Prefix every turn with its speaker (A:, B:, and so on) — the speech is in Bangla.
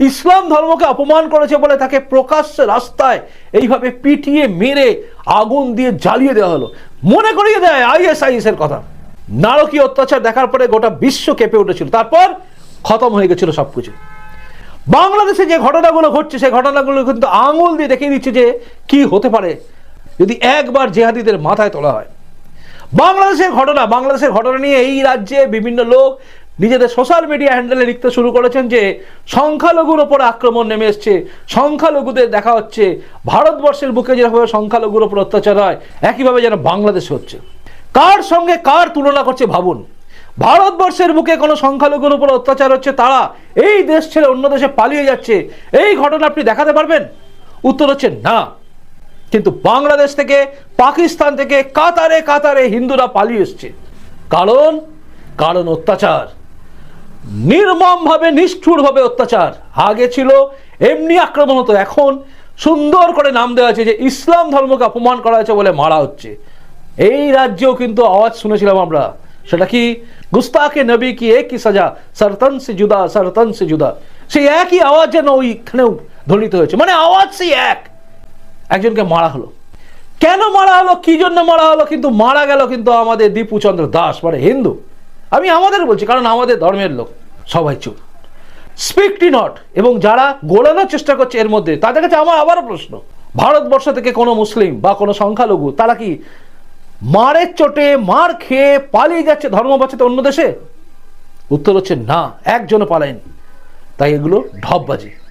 A: ইসলাম ধর্মকে অপমান করেছে বলে তাকে প্রকাশ্যে রাস্তায় এইভাবে পিটিয়ে মেরে আগুন দিয়ে জ্বালিয়ে দেওয়া হলো। মনে করিয়ে দেয় আইএসআইএস এর কথা। নারকীয় অত্যাচার দেখার পরে গোটা বিশ্ব কেঁপে উঠেছিল। তারপর খতম হয়ে গেছিল সবকিছু। বাংলাদেশে যে ঘটনাগুলো ঘটছে, সেই ঘটনাগুলো কিন্তু আঙুল দিয়ে দেখিয়ে দিচ্ছে যে কি হতে পারে যদি একবার জেহাদিদের মাথায় তোলা হয়। বাংলাদেশের ঘটনা বাংলাদেশের ঘটনা নিয়ে এই রাজ্যে বিভিন্ন লোক নিজেদের সোশ্যাল মিডিয়া হ্যান্ডেলে লিখতে শুরু করেছেন যে, সংখ্যালঘুর ওপর আক্রমণ নেমে এসছে। সংখ্যালঘুদের দেখা হচ্ছে, ভারতবর্ষের বুকে যেভাবে সংখ্যালঘুর ওপর অত্যাচার হয়, একইভাবে যেন বাংলাদেশে হচ্ছে। কার সঙ্গে কার তুলনা করছে ভাবুন। ভারতবর্ষের বুকে কোনো সংখ্যালঘুর উপর অত্যাচার হচ্ছে তারা। এই দেশ ছেড়ে অন্য দেশে পালিয়ে যাচ্ছে। এই ঘটনা আপনি দেখাতে পারবেন? উত্তর হচ্ছে না। কিন্তু বাংলাদেশ থেকে, পাকিস্তান থেকে, কাতারে কাতারে হিন্দুরা পালিয়ে এসছে। কারণ কারণ অত্যাচার। নির্মমভাবে নিষ্ঠুরভাবে অত্যাচার। আগে ছিল, এমনি আক্রমণ হতো। এখন সুন্দর করে নাম দেওয়া আছে যে, ইসলাম ধর্মকে অপমান করা হয়েছে বলে মারা হচ্ছে। এই রাজ্যেও কিন্তু আওয়াজ শুনেছিলাম আমরা। সেটা কি? গুস্তাকে নবী কি একই সাজা? সরতন সে জুদা সরতন সে জুদা। সেই একই আওয়াজ যেন ওইখানেও ধ্বনিত হয়েছে। মানে আওয়াজ সেই এক। একজনকে মারা হলো। কেন মারা হলো? কি জন্য মারা হলো? কিন্তু মারা গেল কিন্তু আমাদের দীপুচন্দ্র দাস মানে হিন্দু। আমি আমাদের বলছি, কারণ আমাদের ধর্মের লোক। সবাই চুপ। স্পিকটি নট এবং যারা গোলানোর চেষ্টা করছে এর মধ্যে, তাদের কাছে আমার আবারও প্রশ্ন। ভারতবর্ষ থেকে কোনো মুসলিম বা কোনো সংখ্যালঘু, তারা কি মারের চোটে, মার খেয়ে পালিয়ে যাচ্ছে ধর্ম বাঁচাতে অন্য দেশে? উত্তর হচ্ছে না, একজনও পালায়নি। তাই এগুলো ঢপবাজি।